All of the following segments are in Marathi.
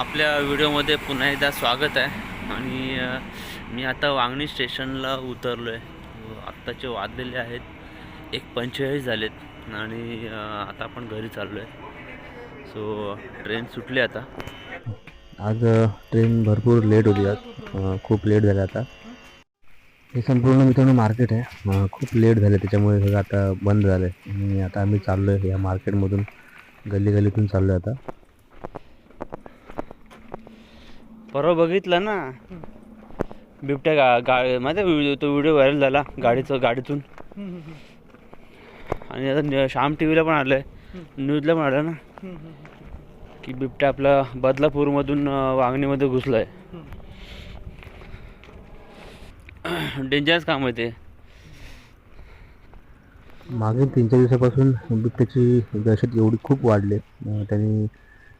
आपल्या व्हिडिओमध्ये पुन्हा एकदा स्वागत आहे. आणि मी आता वांगणी स्टेशनला उतरलो आहे आत्ताचे वाजलेले आहेत. एक पंचेचाळीस झालेत. आणि आता आपण घरी चाललो आहे सो ट्रेन सुटली आता. आज ट्रेन भरपूर लेट होती आज. खूप लेट झालं आता. हे संपूर्ण मित्रांनो मार्केट आहे. खूप लेट झालं त्याच्यामुळे सगळं आता बंद झालं आहे आणि आता आम्ही चाललो आहे या मार्केटमधून. गल्ली गल्लीतून चाललो आहे आता. परवा बघितलं ना? बिबट्या गा गा माहिती तो व्हिडिओ व्हायरल झाला गाडीचं गाडीतून. आणि आता श्याम टी व्हीला पण आलं आहे न्यूजला पण आलं ना? की बिबट्या आपला बदलापूरमधून वागणीमध्ये वांगणीमध्ये घुसला आहे डेंजरस काम आहे ते. मागील तीन चार दिवसापासून बिबट्याची दहशत एवढी खूप वाढली त्यांनी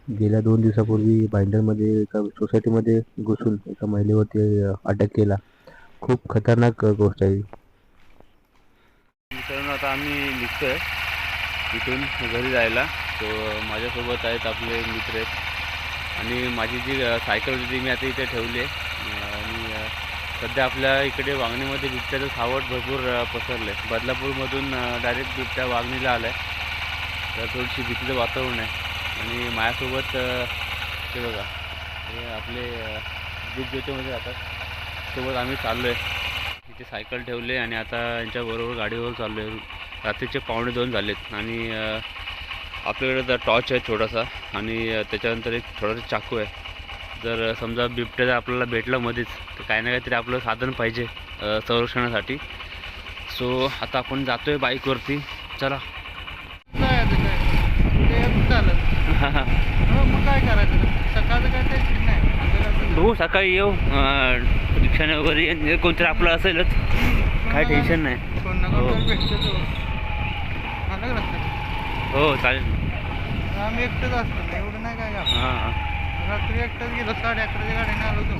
गेल्या दोन दिवसापूर्वी बाइंडरमध्ये एका सोसायटीमध्ये घुसून एका महिलेवरती अटक केला. खूप खतरनाक गोष्ट आहे मित्रांनो आता आम्ही निघतोय इथून घरी जायला. तो माझ्यासोबत आहेत आपले मित्र. आहेत आणि माझी जी सायकल होती ती मी आता इथे ठेवली आहे. आणि सध्या आपल्या इकडे वागणीमध्ये बिबट्याचं सावट भरपूर पसरलं आहे बदलापूरमधून डायरेक्ट बिबट्या वागणीला आला आहे तर थोडीशी भीतीचं वातावरण आहे. आणि माझ्यासोबत ते बघा हे आपले अ, दीप राहतात. सोबत आम्ही चाललो आहे इथे सायकल ठेवले आणि आता यांच्याबरोबर गाडीवर चाललो आहे रात्रीचे पावणे दोन झालेत आणि आपल्याकडे तर टॉर्च आहे छोटासा आणि त्याच्यानंतर एक छोटासा चाकू आहे. जर समजा बिबट्या जर आपल्याला भेटलं मध्येच तर काही ना काहीतरी आपलं साधन पाहिजे संरक्षणासाठी. सो आता आपण जातो आहे बाईकवरती चला जायचं काय ते येत चालत हो मग काय करायचं? सकाळचं काय टेन्शन नाही. बघू सकाळी येऊ. रिक्षाने वगैरे कोणतरी आपलं असेलच. काय टेन्शन नाही. हो. हो चालेल. आम्ही एकटंच असतो एवढं नाही काय. हां रात्री एकटाच गेलो साडे अकराच्या गाडीने आलो तू.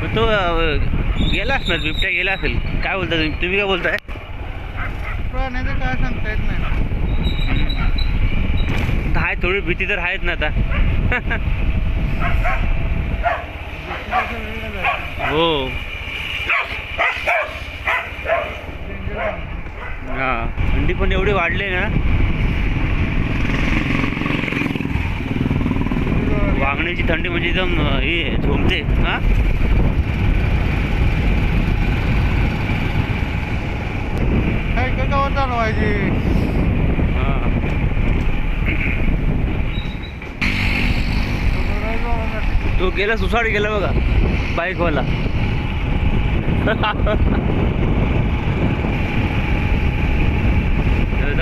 पण तो गेला असणार बिबट्या गेला असेल. काय बोलता तुम्ही? तुम्ही काय बोलताय? प्राण्याचं काय सांगता येत नाही. आहे थोडी भीती तर आहेच ना आता. हो. हां हा थंडी पण एवढी वाढली ना. वागण्याची थंडी म्हणजे एकदम हे झोमते हा? काय का चालवायची हा. तो गेला सुसाड गेला बघा बाईकवाला.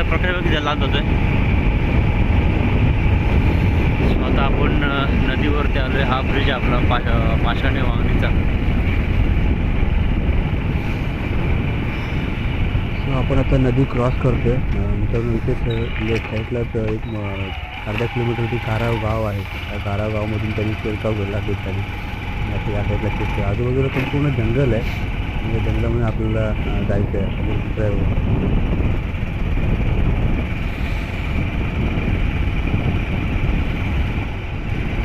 प्रकारे बघ किती लांब जातोय. आता आपण नदीवरती आलोय. हा ब्रिज आपला पा पाषाणे वांगणीचा आपण आता नदी क्रॉस करतोय. अं, मित्रांनो इथेच लेफ्ट साईडलाच एक अर्धा किलोमीटरवरती काराव गाव आहे. त्या काराव गावामधून त्यांनी शिरकाव घडला बिबट्याने आणि आता या साईडला शिरते आजूबाजूला संपूर्ण जंगल आहे. म्हणजे जंगलामध्ये आपल्याला जायचं आहे.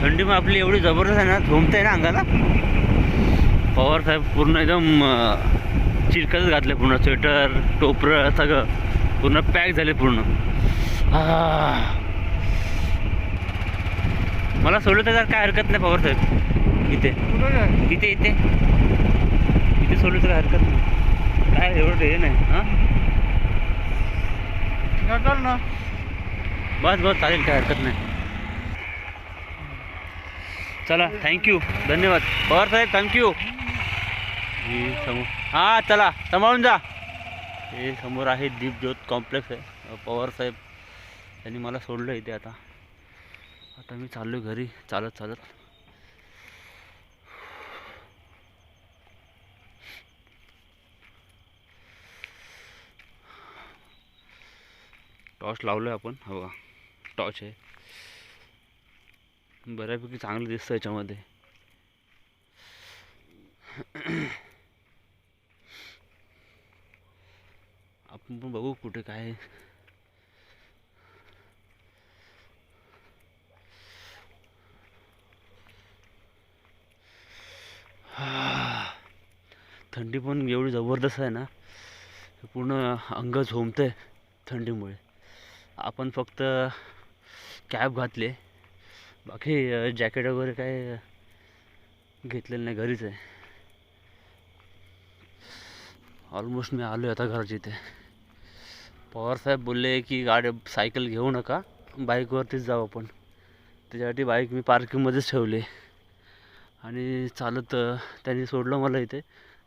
थंडी मग आपली एवढी जबरदस्त आहे ना झोमते ना अंगाला. पवार साहेब पूर्ण एकदम चिरकच चिरकतच घातले पूर्ण. स्वेटर टोपरं सगळं. पूर्ण पॅक झाले पूर्ण. मला सोडलं तर काय हरकत नाही पवार साहेब. इथे. इथे इथे. इथे सोडलं तर हरकत नाही. काय एवढं हे नाही हां? ना. बस बस चालेल काय हरकत नाही. चला थँक्यू धन्यवाद. पवार साहेब थँक्यू समोर हां चला सांभाळून जा. हे समोर आहे दीप ज्योत कॉम्प्लेक्स आहे. पवार साहेब त्यांनी मला सोडलं इथे आता. आता मी चाललो घरी. चालत चालत. टॉर्च लावलो आहे आपण. हो टॉर्च आहे. बऱ्यापैकी चांगलं दिसतं याच्यामध्ये. आपण पण बघू कुठे काय थंडी पण एवढी जबरदस्त आहे ना पूर्ण अंग झोंबतं थंडीमुळे. आपण फक्त कॅब घातली बाकी जॅकेट वगैरे काय घेतलेलं नाही घरीच आहे. ऑलमोस्ट मी आलो आहे आता घरच्या इथे. पवारसाहेब बोलले की गाडी सायकल घेऊ नका बाईकवरतीच जाऊ आपण. त्याच्यासाठी बाईक मी पार्किंगमध्येच ठेवली आणि चालत त्यांनी सोडलं मला इथे.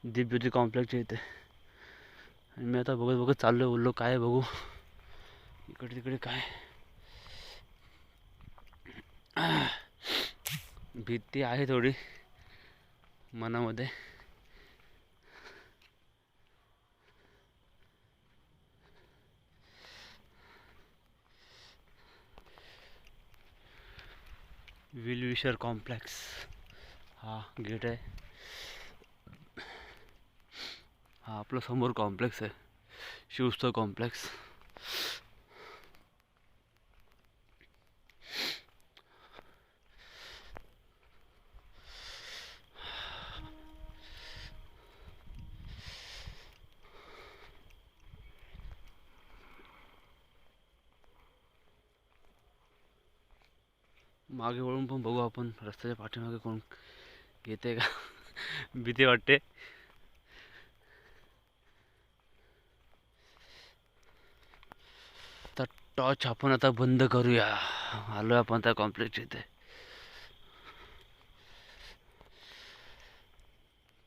दीपज्योती कॉम्प्लेक्सच्या इथे आणि मी आता बघत बघत चाललो आहे काय बघू? इकडे तिकडे काय? भीती आहे थोडी मनामध्ये. विलविशर कॉम्प्लेक्स हा गेट आहे. हा आपलं समोर कॉम्प्लेक्स आहे. शिवस्तव कॉम्प्लेक्स मागे वळून पण बघू आपण. रस्त्याच्या पाठीमागे कोण येते का? भीती वाटते तर टॉर्च आपण आता बंद करूया. आलो आपण त्या कॉम्प्लेक्स इथे.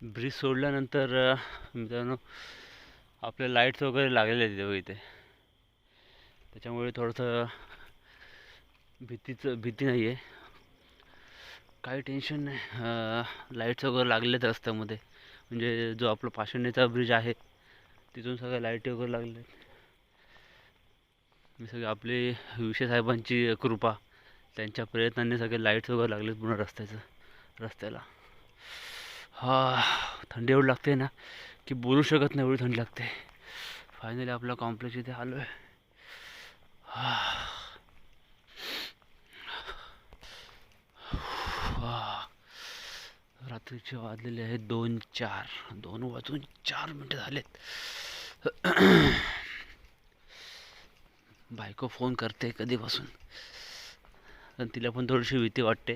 ब्रिज सोडल्यानंतर मित्रांनो आपले लाईट्स वगैरे लागलेले आहेत तेव्हा इथे. त्याच्यामुळे थोडंसं भीतीचं भीती नाही आहे काही टेन्शन नाही. लाईट्स वगैरे लागलेत रस्त्यामध्ये. म्हणजे जो आपला पाषाणीचा ब्रिज आहे तिथून सगळ्या लाईटी वगैरे लागले आहेत सगळे आपले विषय साहेबांची कृपा त्यांच्या प्रयत्नांनी सगळे लाईट्स वगैरे लागले पूर्ण रस्त्याचं रस्त्याला. हा थंडी एवढी लागते ना की बोलू शकत नाही एवढी थंडी लागते. फायनली आपला कॉम्प्लेक्स इथे आलो आहे हा. रात्रीचे वाजलेले आहेत दोन चार दोन वाजून चार मिनटं झालेत. बायको फोन करते कधीपासून. पण तिला पण थोडीशी भीती वाटते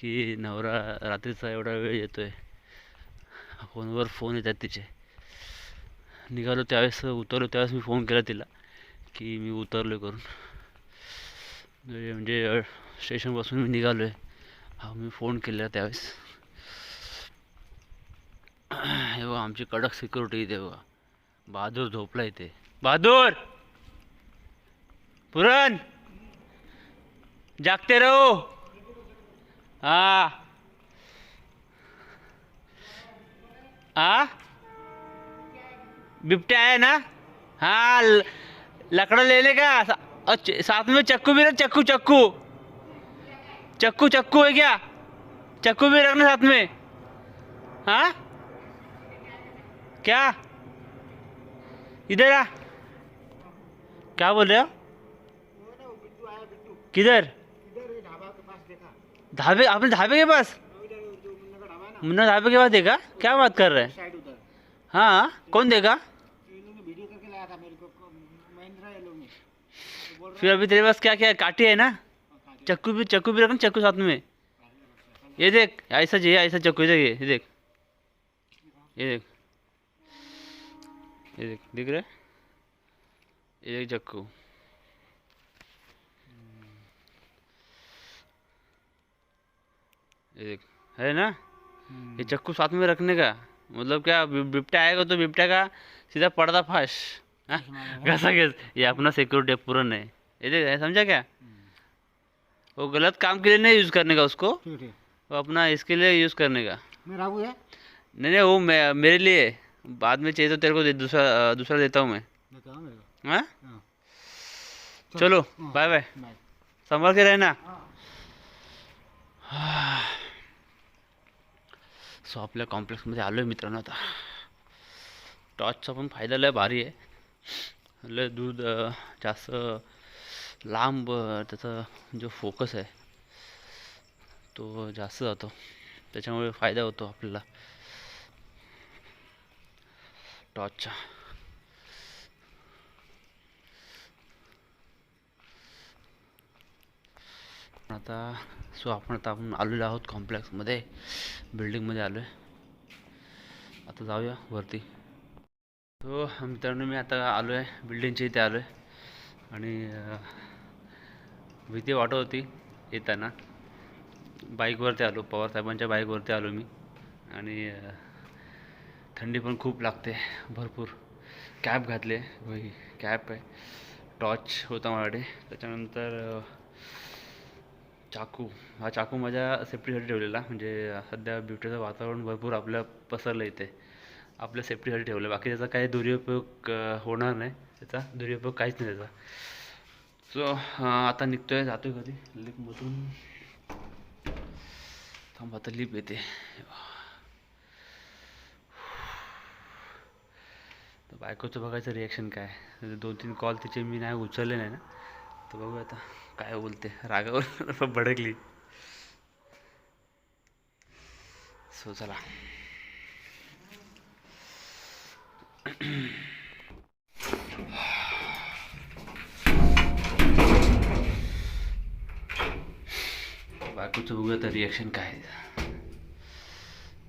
की नवरा रात्रीचा एवढा वेळ येतो आहे फोनवर फोन येतात तिचे. निघालो त्यावेळेस उतरलो त्यावेळेस मी फोन केला तिला की मी उतरलो करून. म्हणजे- म्हणजे स्टेशनपासून मी निघालो आहे हा मी फोन केला त्यावेळेस. हे बघा आमची कडक सिक्युरिटी इथे बघा. बहादूर झोपला इथे. बहादूर! पुरण जागते रहो। हा। हा? बिबट्या है ना? हाँ लकड़ा ले लेगा। और साथ में चक्कू भी रख, चक्कू चक्कू। चक्कू चक्कू है क्या? चक्कू भी रखना साथ में। हाँ? क्या? इधर आ। क्या बोल रहे हो? किधर? ढाबे आपने ढाबे के पास? मुन्ना ढाबे के पास देखा? क्या बात कर रहे हैं? हाँ कौन देखा? फिर अभी तेरे पास क्या क्या है? काटी है ना चक्कू भी चक्कू भी रखना चक्कू साथ में। ये देख ऐसा चाहिए ऐसा चक्कू देख ये देख। ये देख। ये देख दिख रहा है? ये देख चक्कू। देख है ना? ये चक्कू साथ में रखने का। मतलब क्या बि- बिबट्या आएगा तो बिबट्या का सीधा पर्दाफाश हाँ? कैसा कैस? ये अपना सिक्योरिटी पूरन है ये देख समझा क्या? वो गलत काम के लिए नहीं यूज़ करने का उसको। वो अपना इसके लिए यूज़ करने का। मैं राहू है? नहीं नहीं वो मैं मेरे लिए। बाद में चाहिए तो तेरे को दूसरा दूसरा देता हूँ मैं। मेरे हाँ? हाँ। चलो हाँ। बाय बाय बाय संभाल के रहना। सो आपल्या कॉम्प्लेक्समध्ये आलो आहे मित्रांनो आता. टॉर्चचा पण फायदा लय भारी आहे. लय दूध जास्त लांब त्याचा जो फोकस आहे तो जास्त जातो. त्याच्यामुळे फायदा होतो आपल्याला. टॉर्चचा. आता सो आपण आता आपण आलेलो आहोत कॉम्प्लेक्समध्ये. बिल्डिंगमध्ये आलो आहे आता जाऊया वरती. सो मित्रांनो मी आता आलो आहे बिल्डिंगच्या इथे आलो आहे आणि भीती वाटत होती येताना. बाईकवरती आलो. पवारसाहेबांच्या बाईकवरती आलो मी. आणि थंडी पण खूप लागते. भरपूर. कॅप घातले. कॅप आहे. टॉर्च होता माझ्याकडे. त्याच्यानंतर चाकू हा चाकू माझ्या सेफ्टीसाठी ठेवलेला. म्हणजे सध्या बिबट्याचं वातावरण भरपूर आपल्या पसरलं इथे. आपल्या सेफ्टीसाठी ठेवलं बाकी त्याचा काही दुरुपयोग होणार नाही. त्याचा दुरुपयोग काहीच नाही त्याचा. सो आता निघतोय. जातोय कधी? लिपमधून थांब आता लिप येते. तर बायकोचं बघायचं रिॲक्शन काय? दोन तीन कॉल तिचे मी नाही उचलले नाही ना. तर बघू आता. काय बोलते? रागावर भडकली. सो चला. बाकीचं बघूया तर रिॲक्शन काय. आहे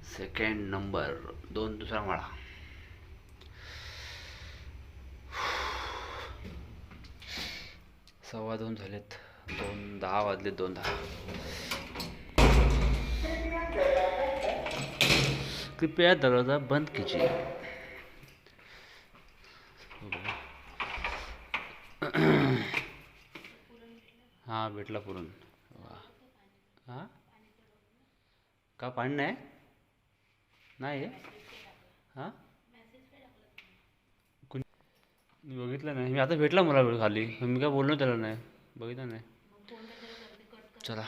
सेकंड नंबर दोन दुसरा माळा. सव्वा दोन झालेत. दोन दहा वाजलेत दोन दहा. कृपया दरवाजा बंद कीजिए. हां भेटला पुरण. वा. हां? का पाणी नाही? नाही आहे? हां कुणी मी बघितलं नाही. मी आता भेटला मला वेळ खाली. मी काय बोललो त्याला नाही. बघितलं नाही. चला.